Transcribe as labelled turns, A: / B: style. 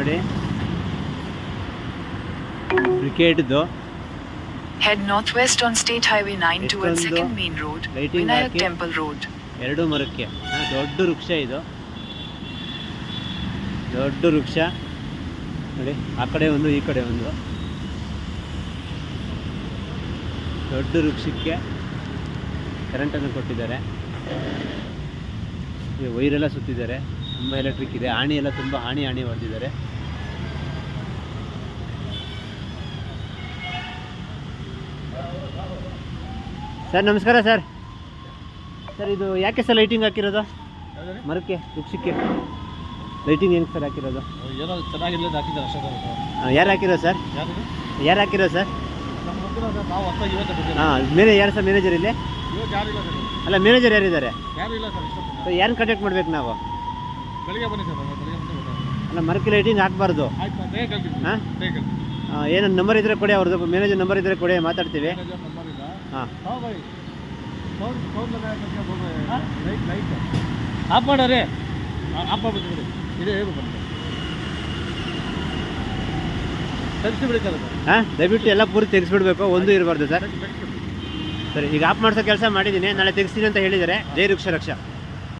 A: ನೋಡಿ. ಕ್ರಿಕೆಟ್ದು
B: head north west on state highway nine
A: toward
B: second main road
A: lighting
B: Vinayak
A: hockey-
B: Temple Road.
A: ಎರಡು ಮರಕ್ಕೆ. ದೊಡ್ಡ ವೃಕ್ಷ ಇದು. ದೊಡ್ಡ ವೃಕ್ಷ. ನೋಡಿ ಆ ಕಡೆ ಒಂದು ಈ ಕಡೆ ಒಂದು. ದೊಡ್ಡ ವೃಕ್ಷಕ್ಕೆ ಕರೆಂಟನ್ನು ಕೊಟ್ಟಿದ್ದಾರೆ. ಈ ವೈರೆಲ್ಲ ಸುತ್ತಿದ್ದಾರೆ. ತುಂಬ ಎಲೆಕ್ಟ್ರಿಕ್ ಇದೆ. ಆಣಿ ಎಲ್ಲ ತುಂಬ ಹಾನಿ ಹಾನಿ ಹೊಡೆದಿದ್ದಾರೆ. ಸರ್ ನಮಸ್ಕಾರ ಸರ್. ಸರ್ ಇದು ಯಾಕೆ ಸರ್ ಲೈಟಿಂಗ್ ಹಾಕಿರೋದು? ಮರಕ್ಕೆ ವೃಕ್ಷಕ್ಕೆ ಲೈಟಿಂಗ್ ಹೆಂಗೆ ಸರ್ ಹಾಕಿರೋದು?
C: ಏನೋ ಚೆನ್ನಾಗಿಲ್ಲ ಹಾಕಿದ್ದಾರೆ ಅಷ್ಟೇ
A: ಯಾರು ಹಾಕಿರೋದು ಸರ್?
C: ಯಾರು
A: ಹಾಕಿರೋದು ಸರ್? ಹಾಂ ಮೇಲೆ ಯಾರು ಸರ್ ಮ್ಯಾನೇಜರ್ ಇಲ್ಲಿ? ಅಲ್ಲ ಮ್ಯಾನೇಜರ್ ಯಾರಿದ್ದಾರೆ? ಯಾರನ್ನ ಕಾಂಟ್ಯಾಕ್ಟ್ ಮಾಡ್ಬೇಕು ನಾವು?
C: ಬೆಳಿಗ್ಗೆ ಬನ್ನಿ ಸರ್ ಬೆಳಿಗ್ಗೆ ಬಂದು.
A: ಅಲ್ಲ ಮರಕ್ಕೆ ಲೈಟಿಂಗ್ ಹಾಕಬಾರ್ದು
C: ಆಯ್ತು ಬೇಗ ಕಳ್ತೀನಿ
A: ಹಾಂ?
C: ಬೇಗ ಕಳ್ತೀನಿ
A: ಏನೋ ನಂಬರ್ ಇದ್ದರೆ ಕೊಡಿ ಅವ್ರದ್ದು ಮ್ಯಾನೇಜರ್ ನಂಬರ್ ಇದ್ದರೆ ಕೊಡಿ ಮಾತಾಡ್ತೀವಿ.
C: ಮ್ಯಾನೇಜರ್ ನಂಬರ್ ಇಲ್ಲ.
A: ಹಾಂ.
C: ಹಾಂ bye. Sound sound light light off ಮಾಡಾರೆ. Off ಮಾಡ್ಬಿಟ್ಟು ಬಿಡಿ. ಇದೇ ಹೇಳು ಬಂದು ತರಿಸಿ ಬಿಡಿ ಸರ್
A: ಹಾಂ ದಯವಿಟ್ಟು ಎಲ್ಲ ಪೂರ್ತಿ ತೆಗೆಸ್ಬಿಡ್ಬೇಕು ಒಂದು ಇರಬಾರ್ದು ಸರ್. ಸರಿ ಈಗ ಆಪ್ ಮಾಡಿಸೋ ಕೆಲಸ ಮಾಡಿದ್ದೀನಿ ನಾಳೆ ತೆಗಿಸ್ತೀನಿ ಅಂತ ಹೇಳಿದರೆ ಜೈ ವೃಕ್ಷ ರಕ್ಷಾ